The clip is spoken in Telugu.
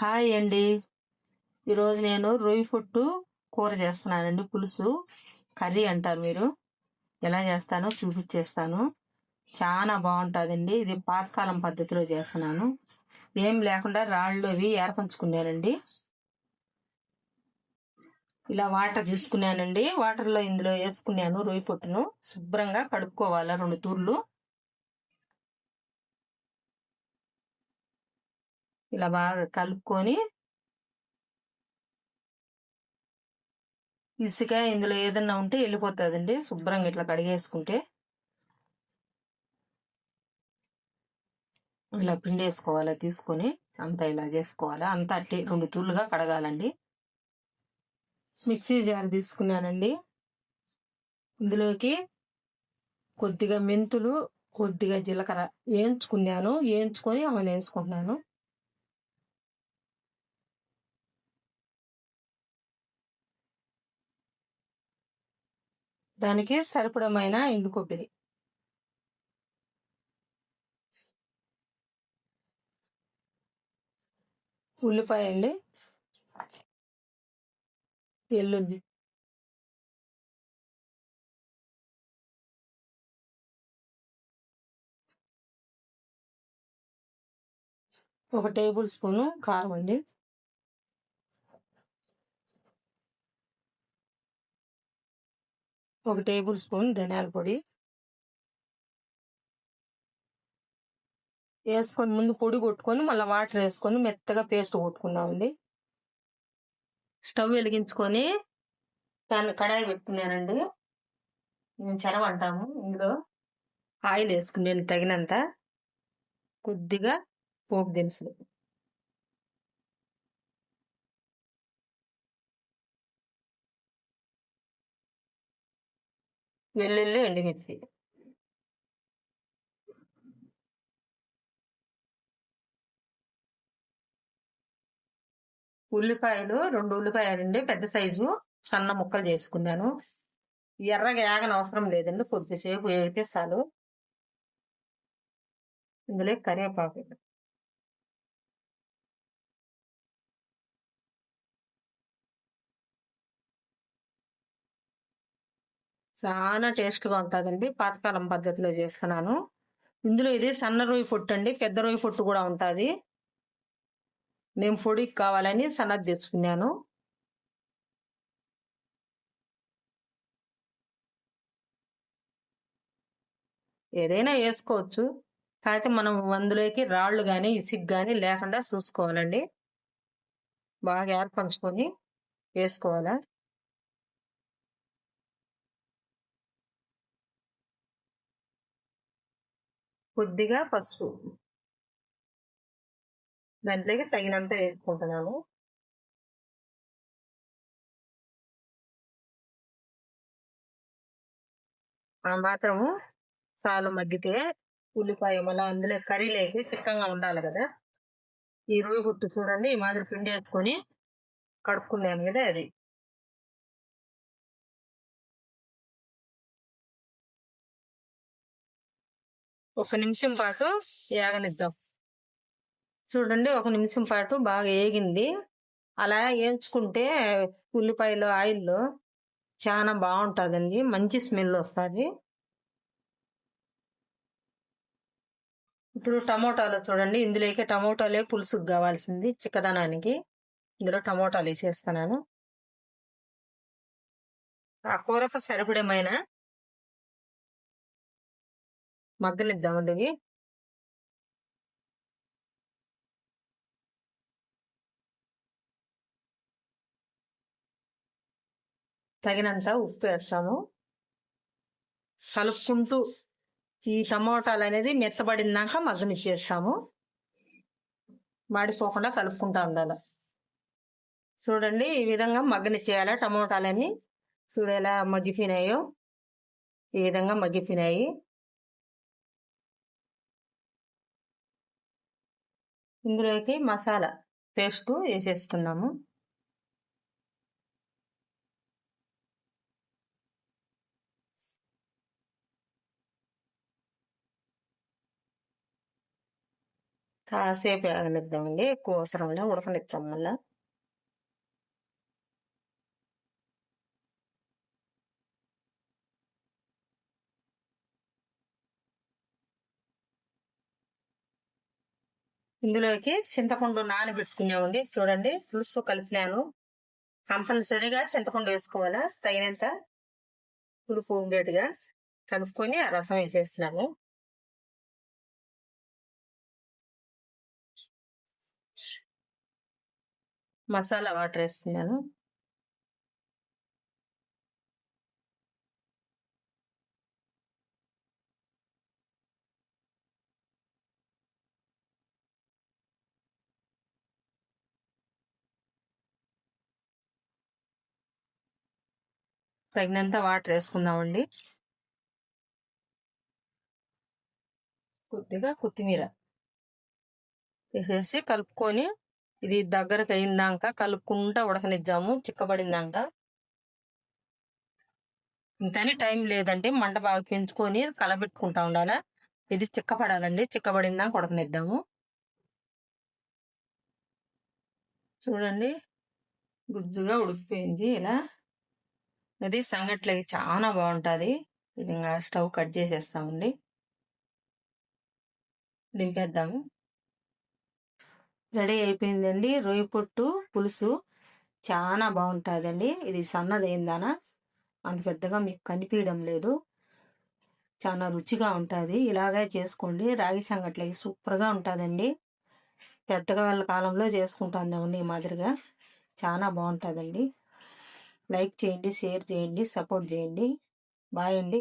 హాయ్ అండి. ఈరోజు నేను రొయ్యి పొట్టు కూర చేస్తున్నానండి. పులుసు కర్రీ అంటారు మీరు. ఎలా చేస్తానో చూపించేస్తాను చాలా బాగుంటుందండి. ఇది పాతకాలం పద్ధతిలో చేస్తున్నాను. ఏం లేకుండా రాళ్ళు అవి ఏర్పంచుకున్నానండి. ఇలా వాటర్ తీసుకున్నానండి. వాటర్లో ఇందులో వేసుకున్నాను రొయ్యి పొట్టును. శుభ్రంగా కడుక్కోవాలి రెండు తూర్లు. ఇలా బాగా కలుపుకొని ఇసుక ఇందులో ఏదన్నా ఉంటే వెళ్ళిపోతుందండి. శుభ్రంగా ఇట్లా కడిగేసుకుంటే. ఇలా పిండి వేసుకోవాలి తీసుకొని అంతా ఇలా చేసుకోవాలి. అంతా అట్టి రెండు తూర్లుగా కడగాలండి. మిక్సీ జార్ తీసుకున్నానండి. ఇందులోకి కొద్దిగా మెంతులు కొద్దిగా జీలకర్ర వేయించుకున్నాను. వేయించుకొని అవన్నీ వేసుకుంటున్నాను దానికి సరిపడమైన ఎండు కొబ్బరి. ఉల్లిపాయ అండి. ఎల్లుండి ఒక టేబుల్ స్పూను కారం అండి. ఒక టేబుల్ స్పూన్ ధనియాల పొడి. వేసుకొని ముందు పొడి కొట్టుకొని మళ్ళీ వాటర్ వేసుకొని మెత్తగా పేస్ట్ కొట్టుకున్నామండి స్టవ్ వెలిగించుకొని దాన్ని కడాయి పెట్టుకున్నానండి. మేము చెరవ అంటాము ఇందులో. ఆయిల్ వేసుకున్నాను తగినంత. కొద్దిగా పోపు దినుసులు. వెల్లుల్లి ఎండుమిర్చి ఉల్లిపాయలు రెండు ఉల్లిపాయలండి పెద్ద సైజు సన్న ముక్కలు చేసుకున్నాను. ఎర్రగా ఏగన అవసరం లేదండి కొద్దిసేపు వేగితే చాలు. ఇందులో కరివేపాకు. చాలా టేస్ట్గా ఉంటుందండి. పాతకాలం పద్ధతిలో చేసుకున్నాను ఇందులో ఇది సన్న రొయ్యి పొట్టు అండి పెద్ద రొయ్యి పొట్టు కూడా ఉంటుంది. నేను పొడికి కావాలని సన్నది తెచ్చుకున్నాను ఏదైనా వేసుకోవచ్చు. కాకపోతే మనం అందులోకి రాళ్ళు కానీ ఇసిగ్ కానీ లేకుండా చూసుకోవాలండి. బాగా ఏర్పంచుకొని వేసుకోవాలా? కొద్దిగా పసుపు. దాంట్లోకి తగినంత వేసుకుంటున్నాను. ఆ మాత్రము సాలు మగ్గితే ఉల్లిపాయ మళ్ళీ అందులో కర్రీ లేసి సిక్కంగా ఉండాలి కదా. ఈ రోజు గుట్టు చూడండి ఈ మాదిరి పిండి వేసుకొని కడుక్కున్నాను కదా అది. ఒక నిమిషం పాటు ఏగనిద్దాం. చూడండి ఒక నిమిషం పాటు బాగా ఏగింది. అలా వేయించుకుంటే ఉల్లిపాయలు ఆయిల్లో చాలా బాగుంటుందండి. మంచి స్మెల్ వస్తుంది. ఇప్పుడు టమోటాలు చూడండి. ఇందులోకి టమోటాలే పులుసుకు కావాల్సింది. చిక్కదనానికి ఇందులో టమోటాలు వేసేస్తున్నాను. ఆ కూరకు సరిపడేమైనా మగ్గనిద్దామండి. ఇవి తగినంత ఉప్పు వేస్తాము కలుపుకుంటూ ఈ టమోటాలు అనేది మెత్తబడినాక మగ్గనిచ్చేస్తాము మాడిపోకుండా కలుపుకుంటా ఉండాలి. చూడండి ఈ విధంగా మగ్గనిచ్చేయాలి టమోటాలని చూడు ఎలా మగ్గిపోయినాయో. ఈ విధంగా మగ్గిపోయినాయి. ఇందులోకి మసాలా పేస్ట్ వేసేస్తున్నాము. కాసేపు ఆగనిద్దామండి. ఎక్కువ అవసరం లేదు. ఉడకనిచ్చాం మళ్ళీ. ఇందులోకి చింతపండు నానబెట్టుకున్నామండి చూడండి పులుసు కలిపినాను. కంపల్సరీగా చింతపండు వేసుకోవాలా? తగినంత పులుపు ఉండేట్టుగా కలుపుకొని ఆ రసం వేసేస్తున్నాము మసాలా వాటర్ వేస్తున్నాను. తగినంత వాటర్ వేసుకుందామండి. కొద్దిగా కొత్తిమీర వేసేసి కలుపుకొని ఇది దగ్గరకు అయిందాక కలుపుకుంటా ఉడకనిద్దాము చిక్కబడిందాక. ఇంతని టైం లేదండి మంట బాగా పెంచుకొని కలబెట్టుకుంటా ఉండాలి. ఇది చిక్కపడాలండి చిక్కబడిందాక ఉడకనిద్దాము. చూడండి గుజ్జుగా ఉడికిపోయింది ఇలా. ఇది సంగట్లకి చాలా బాగుంటుంది ఇది ఇంకా స్టవ్ కట్ చేసేస్తామండి దింపేద్దాము. రెడీ అయిపోయిందండి. రొయ్య పొట్టు పులుసు చాలా బాగుంటుందండి ఇది సన్నదైందానా అంత పెద్దగా మీకు కనిపించడం లేదు. చాలా రుచిగా ఉంటుంది. ఇలాగే చేసుకోండి. రాగి సంగట్లకి సూపర్గా ఉంటుందండి. పెద్దగా వాళ్ళ కాలంలో చేసుకుంటాను ఈ మాదిరిగా. చాలా బాగుంటుందండి లైక్ చేయండి షేర్ చేయండి సపోర్ట్ చేయండి. బాయ్ అండి.